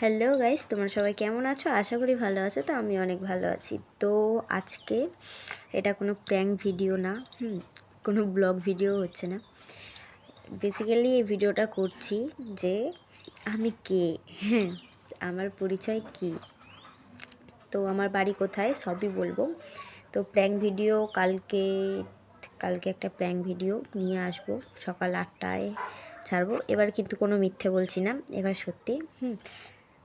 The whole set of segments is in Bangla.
হ্যালো গাইস তোমরা সবাই কেমন আছো? আশা করি ভালো আছো, তো আমি অনেক ভালো আছি। তো আজকে এটা কোনো প্র্যাঙ্ক ভিডিও না, হুম, কোনো ব্লগ ভিডিও হচ্ছে না। বেসিক্যালি এই ভিডিওটা করছি যে আমি কে? হ্যাঁ আমার পরিচয় কি? তো আমার বাড়ি কোথায়? সবই বলব। তো প্র্যাঙ্ক ভিডিও কালকে কালকে একটা প্র্যাঙ্ক ভিডিও নিয়ে আসব। সকাল আটটায় ছাড়বো। এবার কিন্তু কোনো মিথ্যে বলছি না, এবার সত্যি, হুম।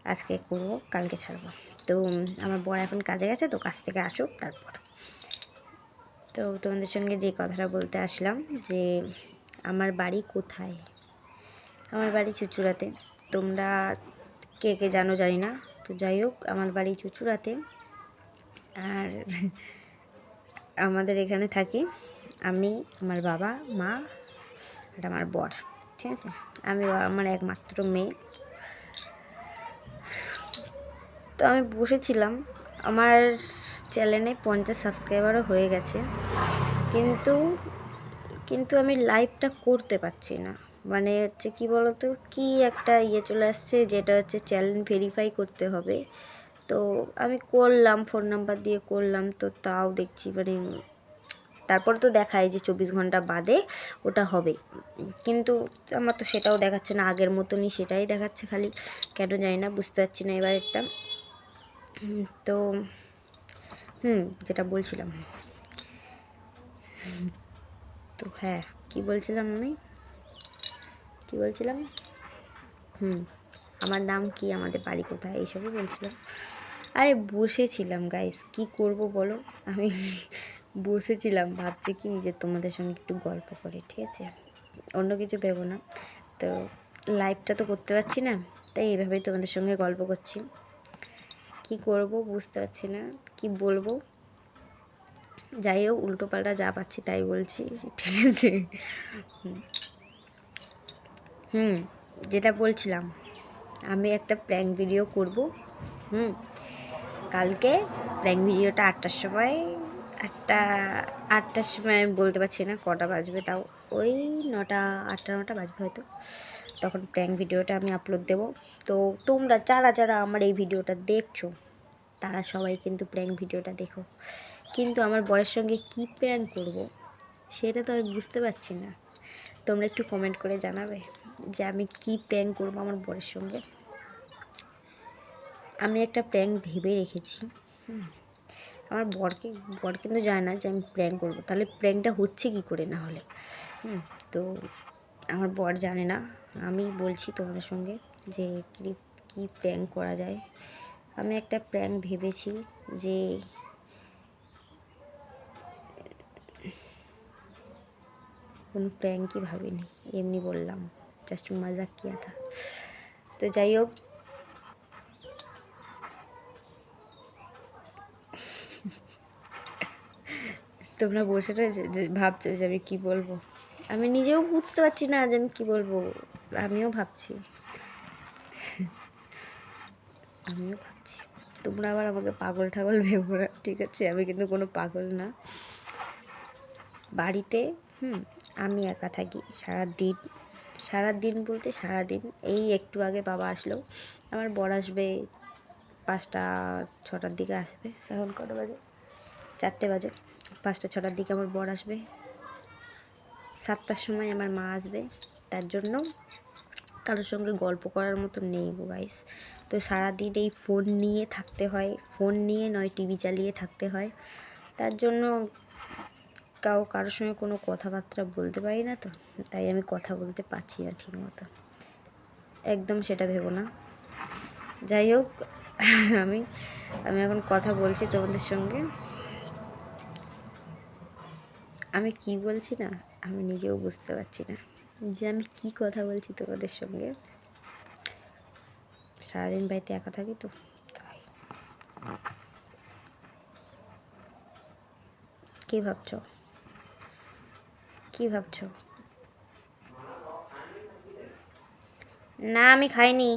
আজকে করব, কালকে ছাড়বো। তো আমার বর এখন কাজে গেছে, তো কাজ থেকে আসুক তারপর। তো তোমাদের সঙ্গে যে কথাটা বলতে আসলাম যে, আমার বাড়ি কোথায়? আমার বাড়ি চুচুড়াতে। তোমরা কে কে জানো জানি না। তো যাই হোক, আমার বাড়ি চুচুড়াতে। আর আমাদের এখানে থাকি আমি, আমার বাবা, মা, আর আমার বর। ঠিক আছে? আমি, আমার একমাত্র মেয়ে। তো আমি বসেছিলাম। আমার চ্যানেলে পঞ্চাশ সাবস্ক্রাইবারও হয়ে গেছে। কিন্তু কিন্তু আমি লাইভটা করতে পারছি না। মানে হচ্ছে কি বলতো, কি একটা ইয়ে চলে আসছে যেটা হচ্ছে চ্যানেল ভেরিফাই করতে হবে। তো আমি করলাম ফোন নাম্বার দিয়ে করলাম, তো তাও দেখছি মানে তারপর তো দেখায় যে চব্বিশ ঘণ্টা বাদে ওটা হবে। কিন্তু আমার তো সেটাও দেখাচ্ছে না, আগের মতনই সেটাই দেখাচ্ছে খালি। কেন জানি না, বুঝতে পারছি না এবার একটা তো, হুম, যেটা বলছিলাম। তো হ্যাঁ কি বলছিলাম আমি? কি বলছিলাম? হুম, আমার নাম কি? আমাদের বাড়ি কোথায়? এইসবই বলছিলাম। আরে, বসেছিলাম গাইস কি করব বলো? আমি বসেছিলাম, ভাবছি কি যে তোমাদের সঙ্গে একটু গল্প করি, ঠিক আছে? অন্য কিছু ভেবো না। তো লাইভটা তো করতে পারছি না, তাই এইভাবেই তোমাদের সঙ্গে গল্প করছি। কি করব বুঝতে পারছি না, কি বলব? যাই হোক উল্টো পাল্টা যা পাচ্ছি তাই বলছি, ঠিক আছে। হুম। যেটা বলছিলাম, আমি একটা প্র্যাঙ্ক ভিডিও করব, হুম? কালকে প্র্যাঙ্ক ভিডিওটা আটটার সময়, আটটা, আটটার সময় আমি বলতে পারছি না, কটা বাজবে তাও। ওই নটা, আটটা, নটা বাজবে হয়তো। তখন প্র্যাঙ্ক ভিডিওটা আমি আপলোড দেব। তো তোমরা যারা যারা আমার এই ভিডিওটা দেখছ, তারা সবাই কিন্তু প্র্যাঙ্ক ভিডিওটা দেখো। কিন্তু আমার বরের সঙ্গে কী প্র্যাঙ্ক করব, সেটা তো আমি বুঝতে পারছি না। তোমরা একটু কমেন্ট করে জানাবে যে আমি কী প্র্যাঙ্ক করব আমার বরের সঙ্গে। আমি একটা প্র্যাঙ্ক ভেবে রেখেছি। আমার বরকে, বর কিন্তু জানে না যে আমি প্র্যাঙ্ক করব। তাহলে প্র্যাঙ্কটা হচ্ছে কি করে না হলে? হুম, তো আমার বর জানে না। আমি বলছি তোমাদের সঙ্গে যে কী কী প্র্যাঙ্ক করা যায়। আমি একটা প্র্যাঙ্ক ভেবেছি যে কোনো প্র্যাঙ্কই ভাবিনি, এমনি বললাম জাস্ট মজাক কিয়া থা তো যাই হোক। তোমরা বসে ভাবছ যে আমি কী বলব? আমি নিজেও বুঝতে পারছি না যে আমি কী বলব। আমিও ভাবছি। আমিও ভাবছি। তোমরা আবার আমাকে পাগল ঠাগল ভেবো না, ঠিক আছে? আমি কিন্তু কোনো পাগল না। বাড়িতে, হুম, আমি একা থাকি সারা দিন সারা দিন বলতে সারা দিন এই একটু আগে বাবা আসলো। আমার বর আসবে পাঁচটা, ছটার দিকে আসবে। এখন কটা বাজে? চারটে বাজে। পাঁচটা, ছটার দিকে আমার বর আসবে। সাতটার সময় আমার মা আসবে, তার জন্য কারোর সঙ্গে গল্প করার মতো নেই গাইস তো সারাদিন এই ফোন নিয়ে থাকতে হয় ফোন নিয়ে নয় টিভি চালিয়ে থাকতে হয়। তার জন্য কাউ, কারোর সঙ্গে কোনো কথাবার্তা বলতে পারি না তো, তাই আমি কথা বলতে পারছি না ঠিক মতো একদম সেটা ভেবো না। যাই হোক, আমি আমি এখন কথা বলছি তোমাদের সঙ্গে। আমি কি বলছি না? আমি নিজেও বুঝতে পারছি না যে আমি কি কথা বলছি তোমাদের সঙ্গে। সারাদিন বাড়িতে একা থাকি তো, তাই। কি ভাবছ? কি ভাবছ? না, আমি খাইনি।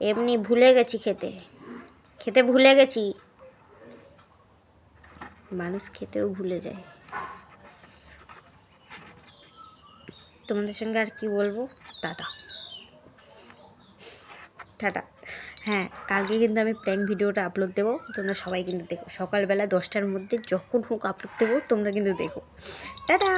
এমনি ভুলে গেছি খেতে। খেতে ভুলে গেছি। মানুষ খেতেও ভুলে যায়। তোমাদের সঙ্গে আর কি বলব? টাটা। টাটা। হ্যাঁ কালকে কিন্তু আমি প্র্যাঙ্ক ভিডিওটা আপলোড দেবো। তোমরা সবাই কিন্তু দেখো। সকালবেলা দশটার মধ্যে যখন হোক আপলোড দেবো, তোমরা কিন্তু দেখো। টাটা!